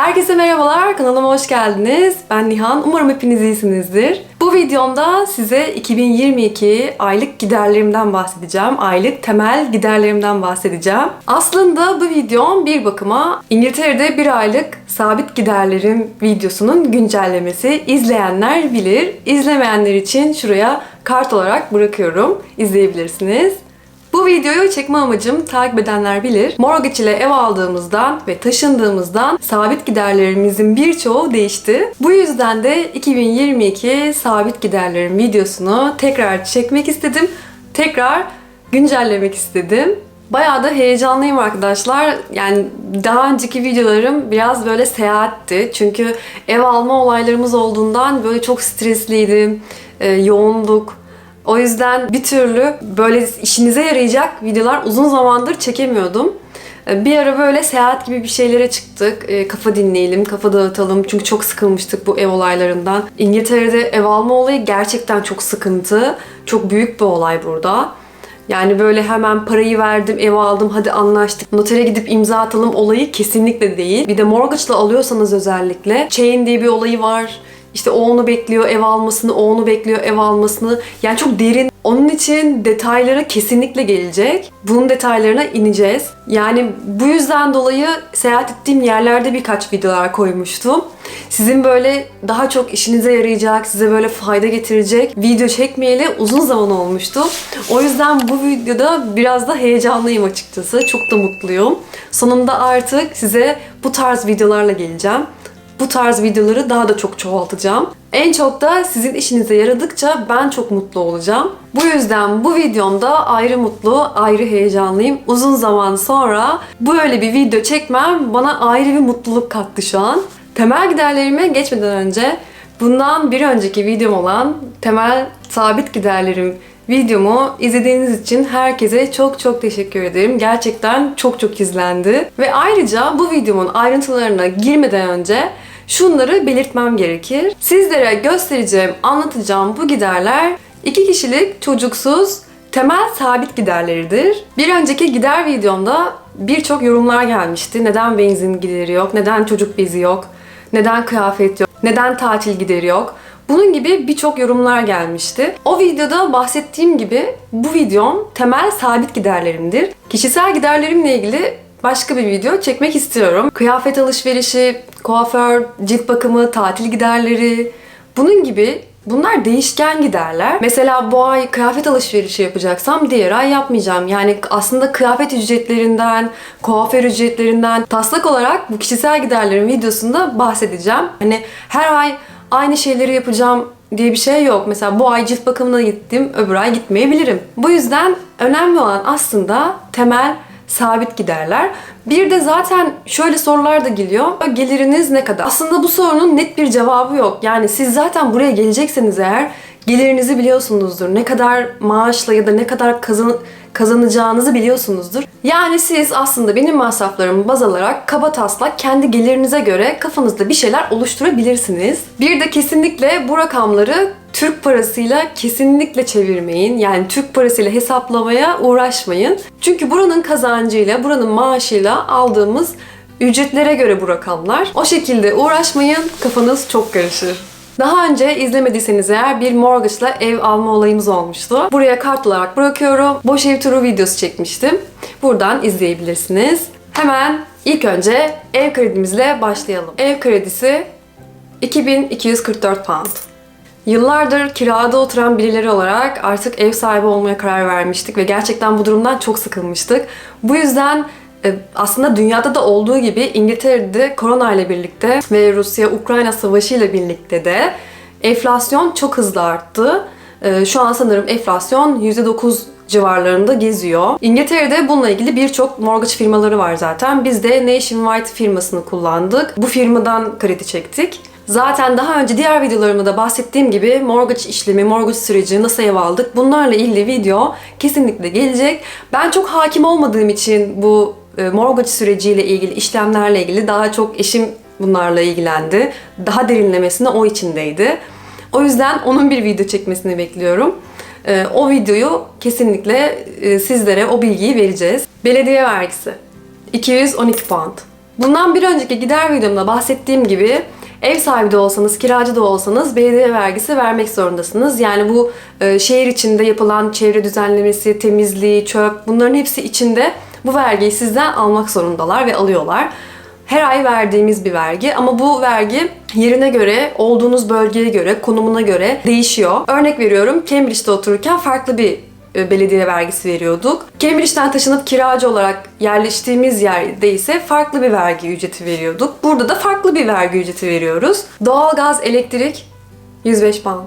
Herkese merhabalar, kanalıma hoş geldiniz. Ben Nihan, umarım hepiniz iyisinizdir. Bu videomda size 2022 aylık giderlerimden bahsedeceğim. Aylık temel giderlerimden bahsedeceğim. Aslında bu videom bir bakıma İngiltere'de bir aylık sabit giderlerim videosunun güncellemesi. İzleyenler bilir. İzlemeyenler için şuraya kart olarak bırakıyorum. İzleyebilirsiniz. Bu videoyu çekme amacım takip edenler bilir. Mortgage ile ev aldığımızdan ve taşındığımızdan sabit giderlerimizin birçoğu değişti. Bu yüzden de 2022 sabit giderlerim videosunu tekrar çekmek istedim. Tekrar güncellemek istedim. Bayağı da heyecanlıyım arkadaşlar. Yani daha önceki videolarım biraz böyle seyahatti. Çünkü ev alma olaylarımız olduğundan böyle çok stresliydim. Ee, yoğunduk. O yüzden bir türlü böyle işinize yarayacak videolar uzun zamandır çekemiyordum. Ee, Bir ara böyle seyahat gibi bir şeylere çıktık. Ee, Kafa dinleyelim, kafa dağıtalım. Çünkü çok sıkılmıştık bu ev olaylarından. İngiltere'de ev alma olayı gerçekten çok sıkıntı. Çok büyük bir olay burada. Yani böyle hemen parayı verdim, ev aldım, hadi anlaştık. Notere gidip imza atalım olayı kesinlikle değil. Bir de mortgage'la alıyorsanız özellikle chain diye bir olayı var. İşte o onu bekliyor ev almasını, o onu bekliyor ev almasını. Yani çok derin. Onun için detaylara kesinlikle gelecek. Bunun detaylarına ineceğiz. Yani bu yüzden dolayı seyahat ettiğim yerlerde birkaç videolar koymuştum. Sizin böyle daha çok işinize yarayacak, size böyle fayda getirecek video çekmeyeli uzun zaman olmuştu. O yüzden bu videoda biraz da heyecanlıyım açıkçası. Çok da mutluyum. Sonunda artık size bu tarz videolarla geleceğim bu tarz videoları daha da çok çoğaltacağım. En çok da sizin işinize yaradıkça ben çok mutlu olacağım. Bu yüzden bu videomda ayrı mutlu, ayrı heyecanlıyım. Uzun zaman sonra böyle bir video çekmem bana ayrı bir mutluluk kattı şu an. Temel giderlerime geçmeden önce bundan bir önceki videom olan temel sabit giderlerim videomu izlediğiniz için herkese çok çok teşekkür ederim. Gerçekten çok çok izlendi. Ve ayrıca bu videomun ayrıntılarına girmeden önce şunları belirtmem gerekir. Sizlere göstereceğim, anlatacağım bu giderler iki kişilik çocuksuz temel sabit giderleridir. Bir önceki gider videomda birçok yorumlar gelmişti. Neden benzin gideri yok? Neden çocuk bezi yok? Neden kıyafet yok? Neden tatil gideri yok? Bunun gibi birçok yorumlar gelmişti. O videoda bahsettiğim gibi bu videom temel sabit giderlerimdir. Kişisel giderlerimle ilgili başka bir video çekmek istiyorum. Kıyafet alışverişi, kuaför, cilt bakımı, tatil giderleri, bunun gibi Bunlar değişken giderler. Mesela bu ay kıyafet alışverişi yapacaksam diğer ay yapmayacağım. Yani aslında kıyafet ücretlerinden, kuaför ücretlerinden taslak olarak bu kişisel giderlerin videosunda bahsedeceğim. Hani her ay aynı şeyleri yapacağım diye bir şey yok. Mesela bu ay cilt bakımına gittim, öbür ay gitmeyebilirim. Bu yüzden önemli olan aslında temel sabit giderler. Bir de zaten şöyle sorular da geliyor. Geliriniz ne kadar? Aslında bu sorunun net bir cevabı yok. Yani siz zaten buraya gelecekseniz eğer gelirinizi biliyorsunuzdur. Ne kadar maaşla ya da ne kadar kazan kazanacağınızı biliyorsunuzdur. Yani siz aslında benim masraflarımı baz alarak kaba taslak kendi gelirinize göre kafanızda bir şeyler oluşturabilirsiniz. Bir de kesinlikle bu rakamları Türk parasıyla kesinlikle çevirmeyin. Yani Türk parasıyla hesaplamaya uğraşmayın. Çünkü buranın kazancıyla, buranın maaşıyla aldığımız ücretlere göre bu rakamlar. O şekilde uğraşmayın, kafanız çok karışır. Daha önce izlemediyseniz eğer bir mortgage'la ev alma olayımız olmuştu. Buraya kart olarak bırakıyorum. Boş ev turu videosu çekmiştim. Buradan izleyebilirsiniz. Hemen ilk önce ev kredimizle başlayalım. Ev kredisi 2244 pound. Yıllardır kirada oturan birileri olarak artık ev sahibi olmaya karar vermiştik ve gerçekten bu durumdan çok sıkılmıştık. Bu yüzden e, aslında dünyada da olduğu gibi İngiltere'de korona ile birlikte ve Rusya-Ukrayna savaşı ile birlikte de enflasyon çok hızlı arttı. E, Şu an sanırım enflasyon %9 civarlarında geziyor. İngiltere'de bununla ilgili birçok mortgage firmaları var zaten. Biz de Nationwide firmasını kullandık. Bu firmadan kredi çektik. Zaten daha önce diğer videolarımda da bahsettiğim gibi mortgage işlemi, mortgage süreci, nasıl ev aldık bunlarla ilgili video kesinlikle gelecek. Ben çok hakim olmadığım için bu e, mortgage süreciyle ilgili, işlemlerle ilgili daha çok eşim bunlarla ilgilendi. Daha derinlemesine o içindeydi. O yüzden onun bir video çekmesini bekliyorum. E, O videoyu kesinlikle e, sizlere o bilgiyi vereceğiz. Belediye vergisi 212 pound. Bundan bir önceki gider videomda bahsettiğim gibi ev sahibi de olsanız, kiracı da olsanız belediye vergisi vermek zorundasınız. Yani bu e, şehir içinde yapılan çevre düzenlemesi, temizliği, çöp bunların hepsi içinde bu vergiyi sizden almak zorundalar ve alıyorlar. Her ay verdiğimiz bir vergi ama bu vergi yerine göre, olduğunuz bölgeye göre, konumuna göre değişiyor. Örnek veriyorum Cambridge'de otururken farklı bir belediye vergisi veriyorduk. Cambridge'den taşınıp kiracı olarak yerleştiğimiz yerde ise farklı bir vergi ücreti veriyorduk. Burada da farklı bir vergi ücreti veriyoruz. Doğalgaz, elektrik 105 pound.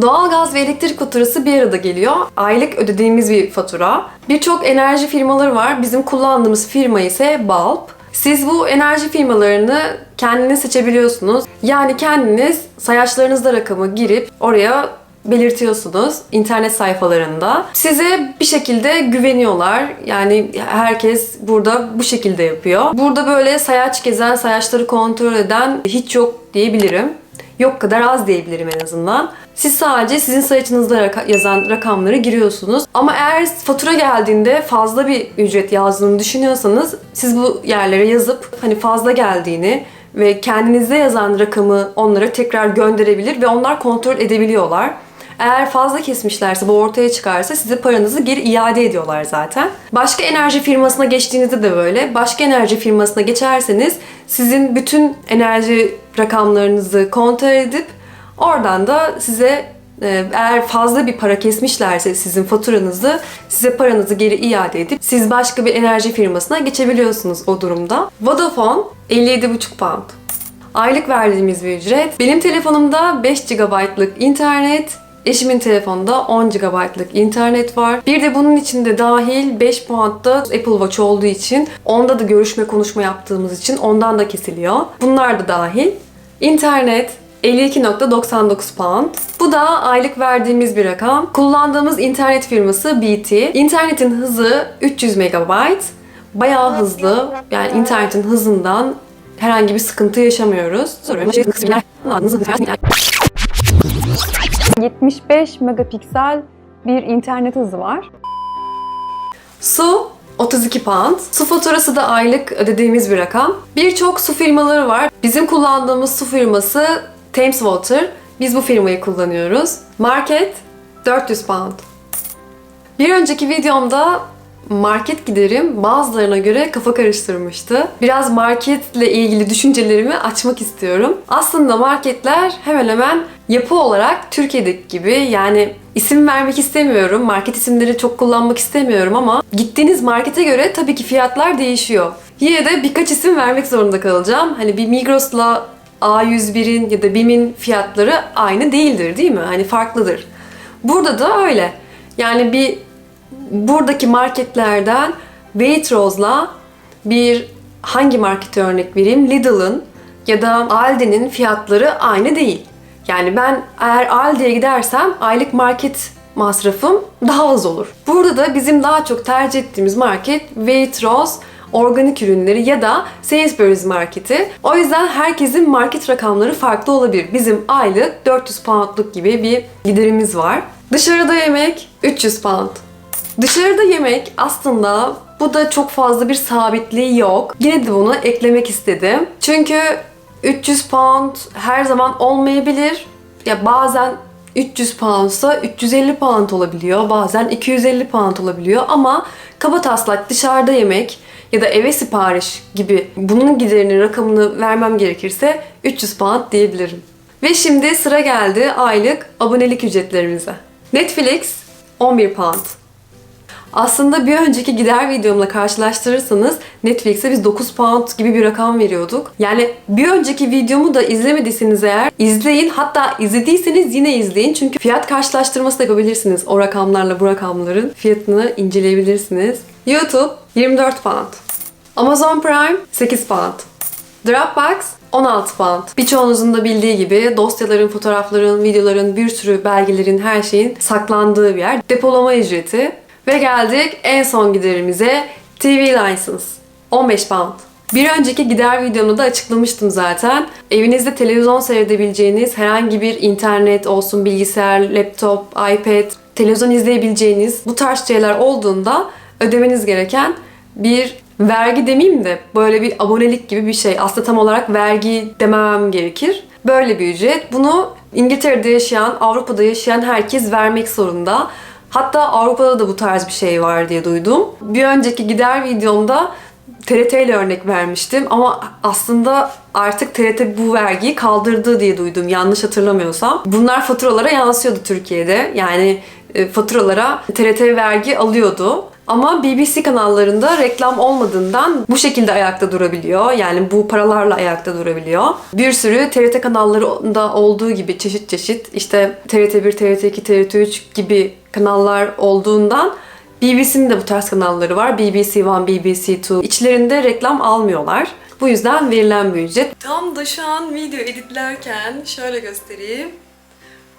Doğalgaz ve elektrik faturası bir arada geliyor. Aylık ödediğimiz bir fatura. Birçok enerji firmaları var. Bizim kullandığımız firma ise Bulb. Siz bu enerji firmalarını kendiniz seçebiliyorsunuz. Yani kendiniz sayaçlarınızda rakamı girip oraya belirtiyorsunuz internet sayfalarında. Size bir şekilde güveniyorlar. Yani herkes burada bu şekilde yapıyor. Burada böyle sayaç gezen, sayaçları kontrol eden hiç yok diyebilirim. Yok kadar az diyebilirim en azından. Siz sadece sizin sayacınızda raka- yazan rakamları giriyorsunuz. Ama eğer fatura geldiğinde fazla bir ücret yazdığını düşünüyorsanız siz bu yerlere yazıp hani fazla geldiğini ve kendinizde yazan rakamı onlara tekrar gönderebilir ve onlar kontrol edebiliyorlar. Eğer fazla kesmişlerse bu ortaya çıkarsa size paranızı geri iade ediyorlar zaten. Başka enerji firmasına geçtiğinizde de böyle. Başka enerji firmasına geçerseniz sizin bütün enerji rakamlarınızı kontrol edip oradan da size e, eğer fazla bir para kesmişlerse sizin faturanızı size paranızı geri iade edip siz başka bir enerji firmasına geçebiliyorsunuz o durumda. Vodafone 57,5 pound. Aylık verdiğimiz bir ücret. Benim telefonumda 5 GB'lık internet, eşimin telefonunda 10 GB'lık internet var. Bir de bunun içinde dahil 5 poundda Apple Watch olduğu için onda da görüşme konuşma yaptığımız için ondan da kesiliyor. Bunlar da dahil. İnternet 52.99 pound. Bu da aylık verdiğimiz bir rakam. Kullandığımız internet firması BT. İnternetin hızı 300 MB. Bayağı hızlı. Yani internetin hızından herhangi bir sıkıntı yaşamıyoruz. Soruyorum. 75 megapiksel bir internet hızı var. Su 32 pound. Su faturası da aylık ödediğimiz bir rakam. Birçok su firmaları var. Bizim kullandığımız su firması Thames Water. Biz bu firmayı kullanıyoruz. Market 400 pound. Bir önceki videomda market giderim bazılarına göre kafa karıştırmıştı. Biraz marketle ilgili düşüncelerimi açmak istiyorum. Aslında marketler hemen hemen yapı olarak Türkiye'deki gibi yani isim vermek istemiyorum. Market isimleri çok kullanmak istemiyorum ama gittiğiniz markete göre tabii ki fiyatlar değişiyor. Yine de birkaç isim vermek zorunda kalacağım. Hani bir Migros'la A101'in ya da BİM'in fiyatları aynı değildir değil mi? Hani farklıdır. Burada da öyle. Yani bir buradaki marketlerden Waitrose'la bir hangi markete örnek vereyim? Lidl'ın ya da Aldi'nin fiyatları aynı değil. Yani ben eğer Aldi'ye gidersem aylık market masrafım daha az olur. Burada da bizim daha çok tercih ettiğimiz market Waitrose organik ürünleri ya da Sainsbury's marketi. O yüzden herkesin market rakamları farklı olabilir. Bizim aylık 400 poundluk gibi bir giderimiz var. Dışarıda yemek 300 pound. Dışarıda yemek aslında bu da çok fazla bir sabitliği yok. Yine de bunu eklemek istedim. Çünkü 300 pound her zaman olmayabilir. Ya bazen 300 poundsa 350 pound olabiliyor. Bazen 250 pound olabiliyor ama kaba taslak dışarıda yemek ya da eve sipariş gibi bunun giderinin rakamını vermem gerekirse 300 pound diyebilirim. Ve şimdi sıra geldi aylık abonelik ücretlerimize. Netflix 11 pound. Aslında bir önceki gider videomla karşılaştırırsanız Netflix'e biz 9 pound gibi bir rakam veriyorduk. Yani bir önceki videomu da izlemediyseniz eğer izleyin. Hatta izlediyseniz yine izleyin. Çünkü fiyat karşılaştırması da yapabilirsiniz. O rakamlarla bu rakamların fiyatını inceleyebilirsiniz. YouTube 24 pound. Amazon Prime 8 pound. Dropbox 16 pound. Birçoğunuzun da bildiği gibi dosyaların, fotoğrafların, videoların, bir sürü belgelerin, her şeyin saklandığı bir yer. Depolama ücreti. Ve geldik en son giderimize TV License. 15 pound. Bir önceki gider videomda da açıklamıştım zaten. Evinizde televizyon seyredebileceğiniz herhangi bir internet olsun, bilgisayar, laptop, iPad, televizyon izleyebileceğiniz bu tarz şeyler olduğunda ödemeniz gereken bir vergi demeyeyim de böyle bir abonelik gibi bir şey. Aslında tam olarak vergi dememem gerekir. Böyle bir ücret. Bunu İngiltere'de yaşayan, Avrupa'da yaşayan herkes vermek zorunda. Hatta Avrupa'da da bu tarz bir şey var diye duydum. Bir önceki gider videomda TRT ile örnek vermiştim ama aslında artık TRT bu vergiyi kaldırdı diye duydum yanlış hatırlamıyorsam. Bunlar faturalara yansıyordu Türkiye'de. Yani e, faturalara TRT vergi alıyordu. Ama BBC kanallarında reklam olmadığından bu şekilde ayakta durabiliyor. Yani bu paralarla ayakta durabiliyor. Bir sürü TRT kanallarında olduğu gibi çeşit çeşit işte TRT1, TRT2, TRT3 gibi kanallar olduğundan BBC'nin de bu tarz kanalları var. BBC One, BBC Two. İçlerinde reklam almıyorlar. Bu yüzden verilen bir ücret. Tam da şu an video editlerken şöyle göstereyim.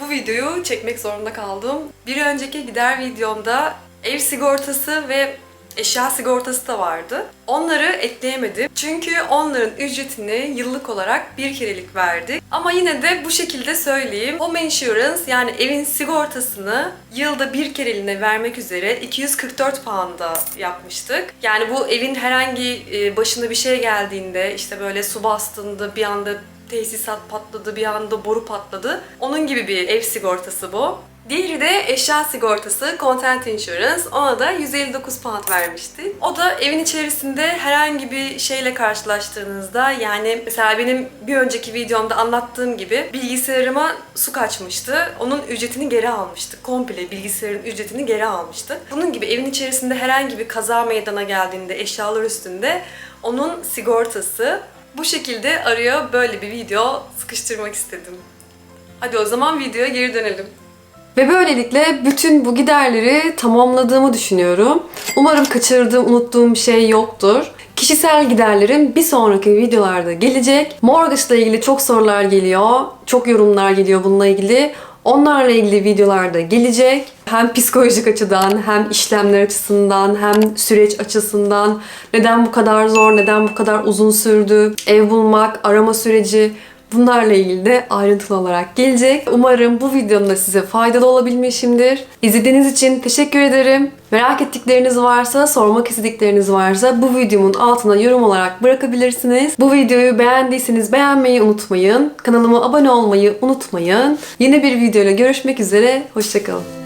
Bu videoyu çekmek zorunda kaldım. Bir önceki gider videomda ev sigortası ve eşya sigortası da vardı. Onları ekleyemedim. Çünkü onların ücretini yıllık olarak bir kerelik verdik. Ama yine de bu şekilde söyleyeyim. Home Insurance yani evin sigortasını yılda bir kereliğine vermek üzere 244 pound'a yapmıştık. Yani bu evin herhangi e, başına bir şey geldiğinde işte böyle su bastığında bir anda tesisat patladı, bir anda boru patladı. Onun gibi bir ev sigortası bu. Diğeri de eşya sigortası Content Insurance. Ona da 159 pound vermişti. O da evin içerisinde herhangi bir şeyle karşılaştığınızda yani mesela benim bir önceki videomda anlattığım gibi bilgisayarıma su kaçmıştı. Onun ücretini geri almıştık. Komple bilgisayarın ücretini geri almıştık. Bunun gibi evin içerisinde herhangi bir kaza meydana geldiğinde eşyalar üstünde onun sigortası bu şekilde arıyor böyle bir video sıkıştırmak istedim. Hadi o zaman videoya geri dönelim. Ve böylelikle bütün bu giderleri tamamladığımı düşünüyorum. Umarım kaçırdığım, unuttuğum bir şey yoktur. Kişisel giderlerim bir sonraki videolarda gelecek. Mortgage ile ilgili çok sorular geliyor. Çok yorumlar geliyor bununla ilgili. Onlarla ilgili videolar da gelecek. Hem psikolojik açıdan, hem işlemler açısından, hem süreç açısından neden bu kadar zor, neden bu kadar uzun sürdü, ev bulmak, arama süreci Bunlarla ilgili de ayrıntılı olarak gelecek. Umarım bu videonun da size faydalı olabilmişimdir. İzlediğiniz için teşekkür ederim. Merak ettikleriniz varsa, sormak istedikleriniz varsa bu videomun altına yorum olarak bırakabilirsiniz. Bu videoyu beğendiyseniz beğenmeyi unutmayın. Kanalıma abone olmayı unutmayın. Yeni bir videoyla görüşmek üzere. Hoşçakalın.